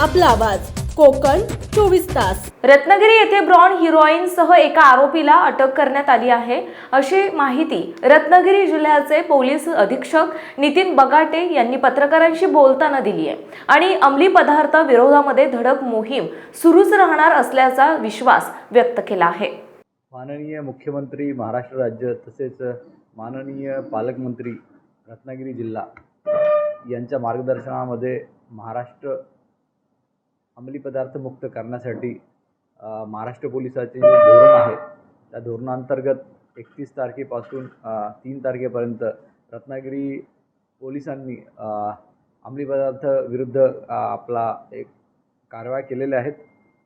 आपला आवाज. कोकण चोवीस तास. रत्नागिरी येथे ब्रॉन हिरोईनसह एका आरोपीला अटक करण्यात आली आहे. अशी माहिती रत्नागिरी जिल्ह्याचे पोलीस अधीक्षक नितीन बगाटे यांनी पत्रकारांशी बोलताना दिली आहे. आणि अंमली पदार्थ विरोधामध्ये धडक मोहीम सुरूच राहणार असल्याचा विश्वास व्यक्त केला आहे. माननीय मुख्यमंत्री महाराष्ट्र राज्य तसेच माननीय पालकमंत्री रत्नागिरी जिल्हा यांच्या मार्गदर्शनामध्ये महाराष्ट्र अंमली पदार्थ मुक्त करण्यासाठी महाराष्ट्र पोलिसाचे जे धोरण आहे त्या धोरणांतर्गत एकतीस तारखेपासून तीन तारखेपर्यंत रत्नागिरी पोलिसांनी अंमली पदार्थ विरुद्ध आपला एक कारवाया केलेल्या आहेत.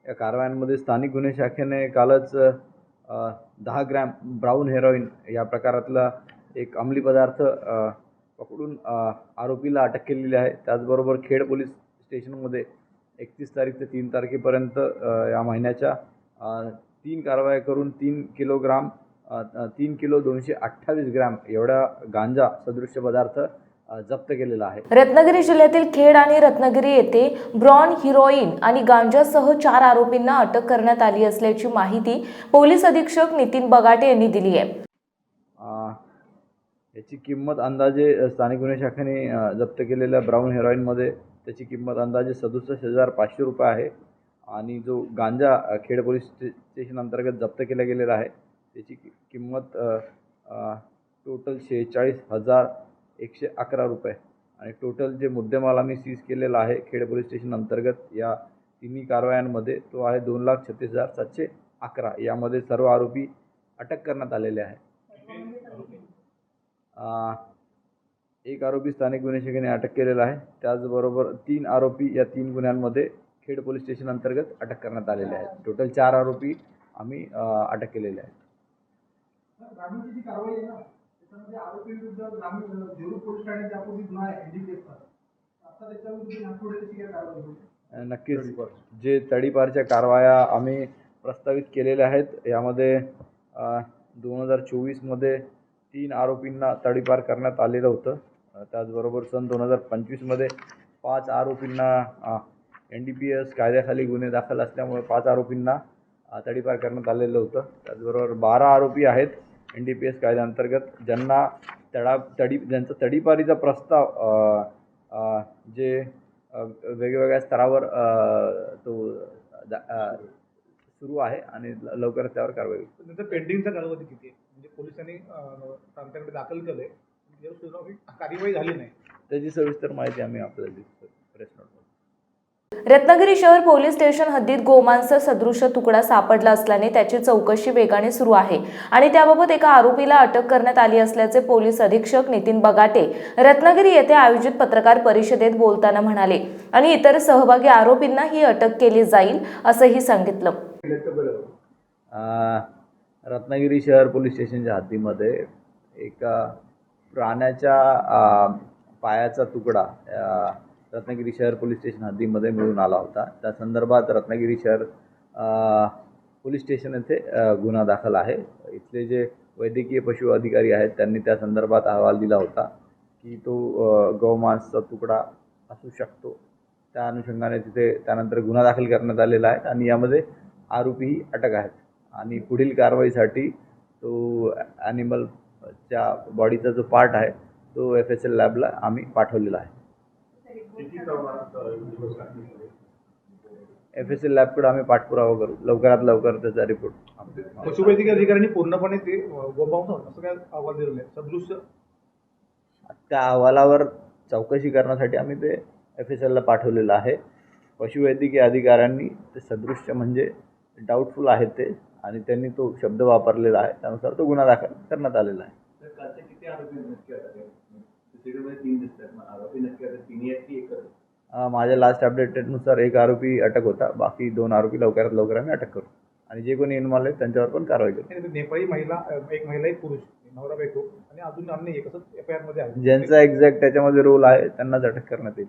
या कारवायांमध्ये स्थानिक गुन्हे शाखेने कालच दहा ग्रॅम ब्राऊन हेरोईन या प्रकारातला एक अंमली पदार्थ पकडून आरोपीला अटक केलेली आहे. त्याचबरोबर खेड पोलीस स्टेशनमध्ये एकतीस तारीख ते तीन तारखेपर्यंत या महिन्याच्या तीन कारवाया करून तीन किलोग्राम तीन किलो दोनशे अठ्ठावीस ग्रॅम एवढा गांजा सदृश्य पदार्थ जप्त केलेला आहे. रत्नागिरी जिल्ह्यातील खेड आणि रत्नागिरी येथे ब्रॉन हिरोईन आणि गांजासह चार आरोपींना अटक करण्यात आली असल्याची माहिती पोलीस अधीक्षक नितीन बगाटे यांनी दिली आहे. याची किंमत अंदाजे स्थानिक गुन्हे शाखेने जप्त केलेल्या ब्राऊन हेरॉईनमध्ये त्याची किंमत अंदाजे सदुसष्ट हजार पाचशे रुपये आहे. आणि जो गांजा खेड पोलीस स्टे स्टेशन अंतर्गत जप्त केला गेलेला आहे त्याची कि- किंमत टोटल शेहेचाळीस हजार एकशे अकरा रुपये. आणि टोटल जे मुद्देमाल आम्ही सीज केलेला आहे खेड पोलीस स्टेशन अंतर्गत या तिन्ही कारवायांमध्ये तो आहे दोन लाख छत्तीस हजार सातशे अकरा. यामध्ये सर्व आरोपी अटक करण्यात आलेले आहे एक आरोपी स्थानिक गुन्हे शाखेने अटक केलेला आहे. त्याचबरोबर तीन आरोपी या तीन गुन्ह्यांमध्ये खेड पोलीस स्टेशन अंतर्गत अटक करण्यात आलेले आहेत. टोटल चार आरोपी आम्ही अटक केलेले आहेत. नक्कीच. जे तडीपारच्या कारवाया आम्ही प्रस्तावित केलेल्या आहेत यामध्ये दोन हजार चोवीसमध्ये तीन आरोपींना तडीपार करण्यात आलेलं होतं. त्याचबरोबर सन दोन हजार पंचवीसमध्ये पाच आरोपींना एन डी पी एस कायद्याखाली गुन्हे दाखल असल्यामुळे पाच आरोपींना तडीपार करण्यात आलेलं होतं. त्याचबरोबर बारा आरोपी आहेत एन डी पी एस कायद्याअंतर्गत ज्यांना तडा तडी ज्यांचा तडीपारीचा प्रस्ताव जे वेगवेगळ्या स्तरावर तो सुरू आहे आणि लवकरच त्यावर कारवाई होईल. पण पेंडिंगचा कालावधी किती आहे? म्हणजे पोलिसांनी अं, दाखल केलं आहे कार्यवाही झाली नाही. त्याची सविस्तर माहिती आम्ही आपल्याला प्रेस रत्नागिरी शहर पोलीस स्टेशन हद्दीत गोमांस सदृश तुकडा सापडला असल्याने त्याची चौकशी वेगाने सुरू आहे. आणि त्याबाबत एका आरोपीला अटक करण्यात आली असल्याचे पोलीस अधीक्षक नितीन बगाटे रत्नागिरी येथे आयोजित पत्रकार परिषदेत बोलताना म्हणाले आणि इतर सहभागी आरोपींना ही अटक केली जाईल असंही सांगितलं. रत्नागिरी शहर पोलीस स्टेशनच्या हद्दीमध्ये एका प्राण्याच्या पायाचा तुकडा रत्नागिरी शहर पोलीस स्टेशन हद्दीमध्ये मिळून आला होता. त्या संदर्भात रत्नागिरी शहर पोलीस स्टेशन येथे गुन्हा दाखल आहे. इथले जे वैद्यकीय पशु अधिकारी आहेत त्यांनी त्या संदर्भात अहवाल दिला होता की तो अ, गोमांसचा तुकडा असू शकतो. त्या अनुषंगाने तिथे त्यानंतर गुन्हा दाखल करण्यात आलेला आहे आणि यामध्ये आरोपीही अटक आहेत. आणि पुढील कारवाईसाठी तो ॲनिमल ॲनिमलच्या बॉडीचा जो पार्ट आहे तो एफ एस एल लॅबला आम्ही पाठवलेला आहे. एफ एस एल लॅबकडे आम्ही पाठपुरावा करू. लवकरात लवकर त्याचा रिपोर्ट पशुवैद्यकीय अधिकाऱ्यांनी पूर्णपणे ते गोबावून असं काय अहवाल दिलेलं आहे? सदृश्य? त्या अहवालावर चौकशी करण्यासाठी आम्ही ते एफ एस एलला पाठवलेलं आहे. पशुवैद्यकीय अधिकाऱ्यांनी ते सदृश्य म्हणजे डाऊटफुल आहे ते आणि त्यांनी तो शब्द वापरलेला आहे. त्यानुसार तो गुन्हा दाखल करण्यात आलेला आहे. अं, माझ्या लास्ट अपडेटेडनुसार एक आरोपी अटक होता. बाकी दोन आरोपी लवकरात लवकर आम्ही अटक करू. आणि जे कोणी इन्व्हॉल्व आहेत त्यांच्यावर पण कारवाई करू. आणि नेपाळी महिला एक महिला एक पुरुष नवरा बायको आणि अजून अन्य एक असं एफ आय आरमध्ये आहे ज्यांचा एक्झॅक्ट त्याच्यामध्ये रोल आहे त्यांनाच अटक करण्यात येईल.